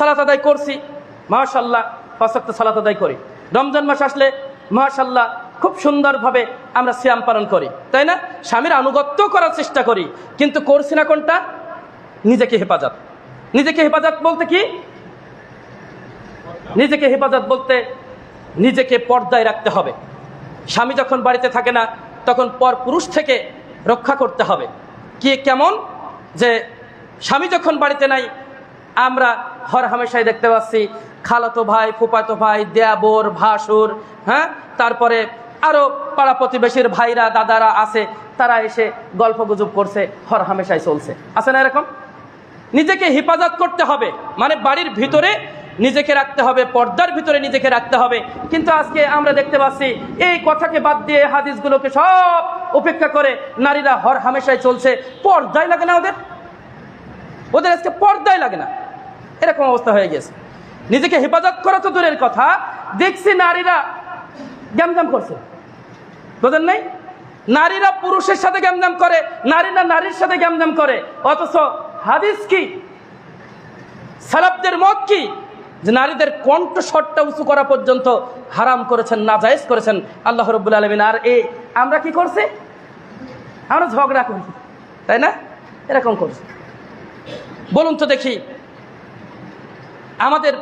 সালাত আদায় করছি মাশাল্লাহ পাঁচক্ত সালাত আদায় করি। রমজান মাস আসলে মাশাল্লাহ খুব সুন্দরভাবে আমরা সিয়াম পালন করি, তাই না? স্বামীর আনুগত্য করার চেষ্টা করি, কিন্তু করছি না কোনটা? নিজেকে হেফাজত। নিজেকে হেফাজত বলতে কি? নিজেকে হেফাজত বলতে নিজেকে পর্দায় রাখতে হবে। স্বামী যখন বাড়িতে থাকে না, তখন পর পুরুষ থেকে রক্ষা করতে হবে। কি কেমন? যে স্বামী যখন বাড়িতে নাই আমরা হর হামেশাই দেখতে পাচ্ছি, খালাতো ভাই, ফুপাতো ভাই দেয়াবোর ভাসুর হ্যাঁ? তারপরে আরও পাড়া প্রতিবেশীর ভাইরা, দাদারা আছে, তারা এসে গল্প গুজব করছে, হর হামেশাই চলছে। আছে না এরকম? নিজেকে হেফাজত করতে হবে। মানে বাড়ির ভিতরে নিজেকে রাখতে হবে, পর্দার ভিতরে নিজেকে রাখতে হবে। কিন্তু আজকে আমরা দেখতে পাচ্ছি, এই কথাকে বাদ দিয়ে হাদিসগুলোকে সব উপেক্ষা করে নারীরা হর হামেশাই চলছে। পর্দায় লাগে না ওদের? ওদের আজকে পর্দায় লাগে না। এরকম অবস্থা হয়ে গেছে। নিজেকে হেফাজত করা তো দূরের কথা। দেখছি নারীরা গ্যামজাম করছে। বোঝেন নাই? নারীরা পুরুষের সাথে গ্যামজাম করে নারীরা নারীর সাথে গ্যামজাম করে। অথচ হাদিস কি? সালাবদের মত কি? যে নারীদের কণ্ঠস্বরটা উঁচু করা পর্যন্ত হারাম করেছেন, নাজায়েজ করেছেন আল্লাহ রব্বুল আলমিন। আর এ, আমরা কি করছি? আমরা ঝগড়া করছি। তাই না? এরকম করছি। বলুন তো দেখি। আমাদের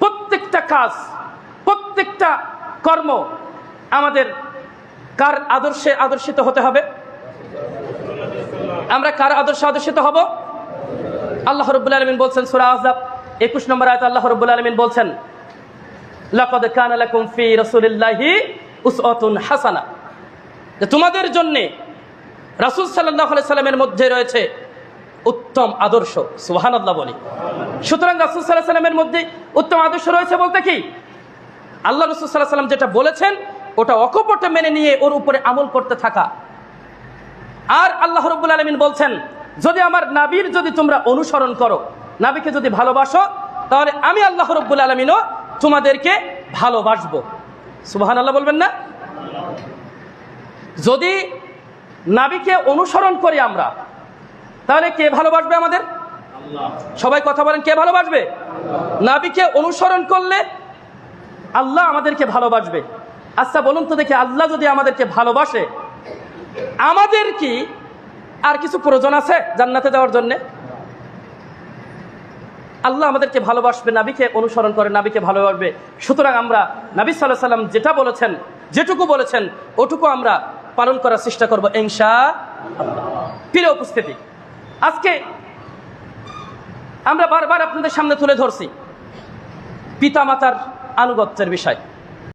প্রত্যেকটা কাজ, প্রত্যেকটা কর্ম আমাদের কার আদর্শে আদর্শিত হতে হবে? আমরা কার আদর্শে আদর্শিত হব? আল্লাহ রব্বুল আলমিন বলছেন, সুরা আজাব একুশ নম্বর আয়ত আল্লাহ রব্বুল আলমিন বলছেন, লাকাদ কানা লাকুম ফি রাসূলিল্লাহি উসওয়াতুন হাসানা। তোমাদের জন্যে রাসূল সাল্লাল্লাহু আলাইহি সাল্লামের মধ্যে রয়েছে উত্তম আদর্শ সুহান আল্লাহ বলি। সুতরাং রাসূল আলাইহি সাল্লামের মধ্যে উত্তম আদর্শ রয়েছে বলতে কি? আল্লাহ রসুল সাল্লাহ সাল্লাম যেটা বলেছেন, ওটা অকপটে মেনে নিয়ে ওর উপরে আমল করতে থাকা। আর আল্লাহ রব্বুল আলমিন বলছেন, যদি আমার নাবির যদি তোমরা অনুসরণ করো, নাবিকে যদি ভালোবাসো, তাহলে আমি আল্লাহ রব্বুল আলমিনও তোমাদেরকে ভালোবাসবো। সুবাহান আল্লাহ বলবেন না? যদি নাবিকে অনুসরণ করি আমরা তাহলে কে ভালোবাসবে আমাদের? সবাই কথা বলেন, কে ভালোবাসবে? নাবিকে অনুসরণ করলে আল্লাহ আমাদেরকে ভালোবাসবে। আচ্ছা বলুন তো দেখি, আল্লাহ যদি আমাদেরকে ভালোবাসে, আমাদের কি আর কিছু প্রয়োজন আছে জান্নাতে যাওয়ার জন্য? আল্লাহ আমাদেরকে ভালোবাসবে, নাবিকে অনুসরণ করে, নাবিকে ভালোবাসবে। সুতরাং আমরা নাবি সাল্লাহ সাল্লাম যেটা বলেছেন, যেটুকু বলেছেন, ওটুকু আমরা পালন করার চেষ্টা করব, ইনশা প্রিয় উপস্থিতি আজকে আমরা বারবার আপনাদের সামনে তুলে ধরছি পিতামাতার আনুগত্যের বিষয়।